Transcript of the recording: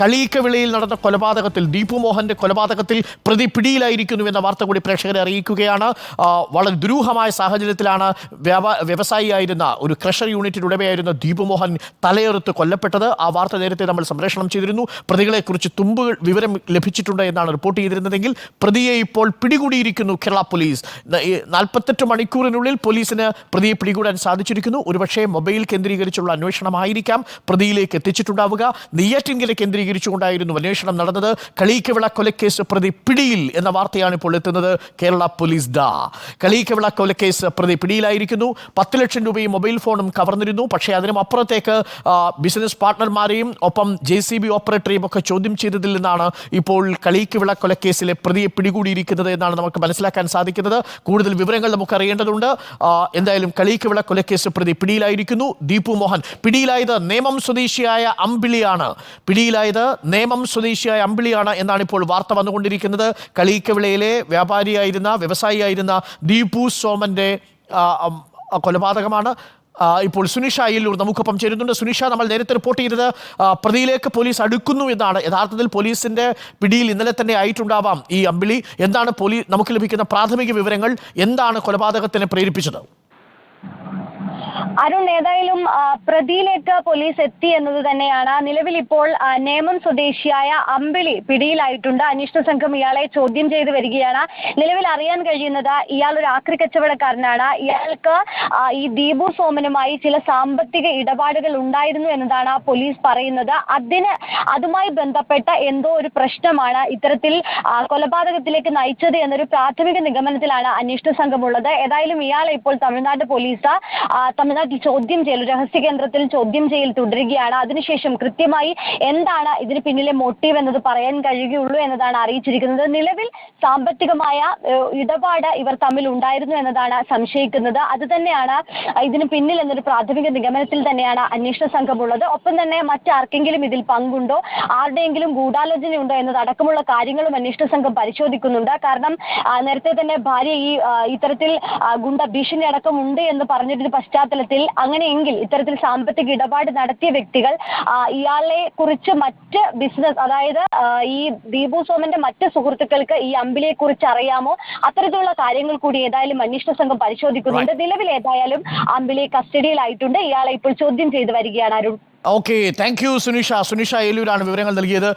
കളീക്കവിളയിൽ നടന്ന കൊലപാതകത്തിൽ ദീപു മോഹന്റെ കൊലപാതകത്തിൽ പ്രതി പിടിയിലായിരിക്കുന്നു എന്ന വാർത്ത കൂടി പ്രേക്ഷകരെ അറിയിക്കുകയാണ്. വളരെ ദുരൂഹമായ സാഹചര്യത്തിലാണ് വ്യവസായിയായിരുന്ന ഒരു ക്രഷർ യൂണിറ്റിന്റെ ഉടമയായിരുന്ന ദീപു മോഹൻ തലയെറുത്ത് കൊല്ലപ്പെട്ടത്. ആ വാർത്ത നേരത്തെ നമ്മൾ സംപ്രേഷണം ചെയ്തിരുന്നു. പ്രതികളെക്കുറിച്ച് തുമ്പുകൾ വിവരം ലഭിച്ചിട്ടുണ്ട് എന്നാണ് റിപ്പോർട്ട് ചെയ്തിരുന്നതെങ്കിൽ പ്രതിയെ ഇപ്പോൾ പിടികൂടിയിരിക്കുന്നു കേരള പോലീസ്. നാൽപ്പത്തെട്ട് മണിക്കൂറിനുള്ളിൽ പോലീസിന് പ്രതിയെ പിടികൂടാൻ സാധിച്ചിരിക്കുന്നു. ഒരുപക്ഷേ മൊബൈൽ കേന്ദ്രീകരിച്ചുള്ള അന്വേഷണമായിരിക്കാം. പ്രതിയിലേക്ക് എത്തിച്ചിട്ടുണ്ടാവുക. നെയ്യാറ്റിൻകര കേന്ദ്രീകരിച്ചുകൊണ്ടായിരുന്നു അന്വേഷണം നടന്നത്. കളീക്കവിള കൊലക്കേസ് പ്രതി പിടിയിൽ എന്ന വാർത്തയാണ് ഇപ്പോൾ എത്തുന്നത്. കേരള പോലീസ് ഡാ. കളീക്കവിള കൊലക്കേസ് പ്രതി പിടിയിലായിരിക്കുന്നു. പത്ത് ലക്ഷം രൂപയും മൊബൈൽ ഫോണും കവർന്നിരുന്നു. പക്ഷേ അതിനും അപ്പുറത്തേക്ക് ബിസിനസ് പാർട്ട്ണർമാരെയും ഒപ്പം ജെ സി ബി ഓപ്പറേറ്ററെയും ഒക്കെ ചോദ്യം ചെയ്തതിൽ നിന്നാണ് ഇപ്പോൾ കളീക്കവിള കൊലക്കേസിലെ പ്രതിയെ പിടികൂടിയിരിക്കുന്നത് എന്നാണ് നമുക്ക് മനസ്സിലാക്കാൻ സാധിക്കുന്നത്. കൂടുതൽ വിവരങ്ങൾ നമുക്ക് അറിയേണ്ടതുണ്ട് എന്തായാലും കളീക്കവിള കൊലക്കേസ് പ്രതി പിടിയിലായിരിക്കുന്നു. ദീപു മോഹൻ പിടിയിലായത് നേമം സ്വദേശിയായ അമ്പിളിയാണ്. പിടിയിലായത് നേമം സ്വദേശിയായ അമ്പിളിയാണ് എന്നാണ് ഇപ്പോൾ വാർത്ത വന്നുകൊണ്ടിരിക്കുന്നത്. കളീക്കവിളയിലെ വ്യാപാരിയായിരുന്ന വ്യവസായിയായിരുന്ന ദീപു സോമന്റെ കൊലപാതകമാണ്. ഇപ്പോൾ സുനിഷ അയ്യല്ലൂർ നമുക്കൊപ്പം ചേരുന്നുണ്ട്. സുനിഷ നമ്മൾ നേരത്തെ റിപ്പോർട്ട് ചെയ്തത് പ്രതിയിലേക്ക് പോലീസ് അടുക്കുന്നു എന്നാണ്. യഥാർത്ഥത്തിൽ പോലീസിന്റെ പിടിയിൽ ഇന്നലെ തന്നെ ആയിട്ടുണ്ടാവാം ഈ അമ്പിളി. എന്താണ് പോലീസ് നമുക്ക് ലഭിക്കുന്ന പ്രാഥമിക വിവരങ്ങൾ? എന്താണ് കൊലപാതകത്തിന് പ്രേരിപ്പിച്ചത്? അരുൺ ഏതായാലും പ്രതിയിലേക്ക് പോലീസ് എത്തി എന്നത് തന്നെയാണ്. നിലവിൽ ഇപ്പോൾ നേമം സ്വദേശിയായ അമ്പിളി പിടിയിലായിട്ടുണ്ട്. അന്വേഷണ സംഘം ഇയാളെ ചോദ്യം ചെയ്ത് വരികയാണ്. നിലവിൽ അറിയാൻ കഴിയുന്നത് ഇയാൾ ഒരു ആക്രി കച്ചവടക്കാരനാണ്. ഇയാൾക്ക് ഈ ദീപു സോമനുമായി ചില സാമ്പത്തിക ഇടപാടുകൾ ഉണ്ടായിരുന്നു എന്നതാണ് പോലീസ് പറയുന്നത്. അതിന് അതുമായി ബന്ധപ്പെട്ട എന്തോ ഒരു പ്രശ്നമാണ് ഇത്തരത്തിൽ കൊലപാതകത്തിലേക്ക് നയിച്ചത് എന്നൊരു പ്രാഥമിക നിഗമനത്തിലാണ് അന്വേഷണ സംഘമുള്ളത് ഏതായാലും ഇയാളെ ഇപ്പോൾ തമിഴ്നാട് പോലീസ് ആ, തമിഴ്നാട്ടിൽ ചോദ്യം ചെയ്യൽ രഹസ്യ കേന്ദ്രത്തിൽ ചോദ്യം ചെയ്യൽ തുടരുകയാണ്. അതിനുശേഷം കൃത്യമായി എന്താണ് ഇതിന് പിന്നിലെ മോട്ടീവ് എന്നത് പറയാൻ കഴിയുകയുള്ളൂ എന്നതാണ് അറിയിച്ചിരിക്കുന്നത്. നിലവിൽ സാമ്പത്തികമായ ഇടപാട് ഇവർ തമ്മിൽ ഉണ്ടായിരുന്നു എന്നതാണ് സംശയിക്കുന്നത്. അത് തന്നെയാണ് ഇതിന് പിന്നിൽ എന്നൊരു പ്രാഥമിക നിഗമനത്തിൽ തന്നെയാണ് അന്വേഷണ സംഘമുള്ളത്. ഒപ്പം തന്നെ മറ്റാർക്കെങ്കിലും ഇതിൽ പങ്കുണ്ടോ? ആരുടെയെങ്കിലും ഗൂഢാലോചനയുണ്ടോ എന്നതടക്കമുള്ള കാര്യങ്ങളും അന്വേഷണ സംഘം പരിശോധിക്കുന്നുണ്ട്. കാരണം നേരത്തെ തന്നെ ഭാര്യ ഈ ഇത്തരത്തിൽ ഗുണ്ട ഭീഷണി അടക്കം ഉണ്ട് എന്ന് പറഞ്ഞിരുന്ന പശ്ചാത്തലത്തിൽ അങ്ങനെയെങ്കിൽ ഇത്തരത്തിൽ സാമ്പത്തിക ഇടപാട് നടത്തിയ വ്യക്തികൾ ഇയാളെ കുറിച്ച് മറ്റ് ബിസിനസ് അതായത് ഈ ദീപു സോമന്റെ മറ്റ് സുഹൃത്തുക്കൾക്ക് ഈ അമ്പിളിയെ കുറിച്ച് അറിയാമോ? അത്തരത്തിലുള്ള കാര്യങ്ങൾ കൂടി ഏതായാലും അന്വേഷണ സംഘം പരിശോധിക്കുന്നുണ്ട്. നിലവിൽ ഏതായാലും അമ്പിളി കസ്റ്റഡിയിലായിട്ടുണ്ട്. ഇയാളെ ഇപ്പോൾ ചോദ്യം ചെയ്തു വരികയാണ് Arun. Okay thank you Sunisha. Sunisha ഏലൂരാണ് വിവരങ്ങൾ നൽകിയത്.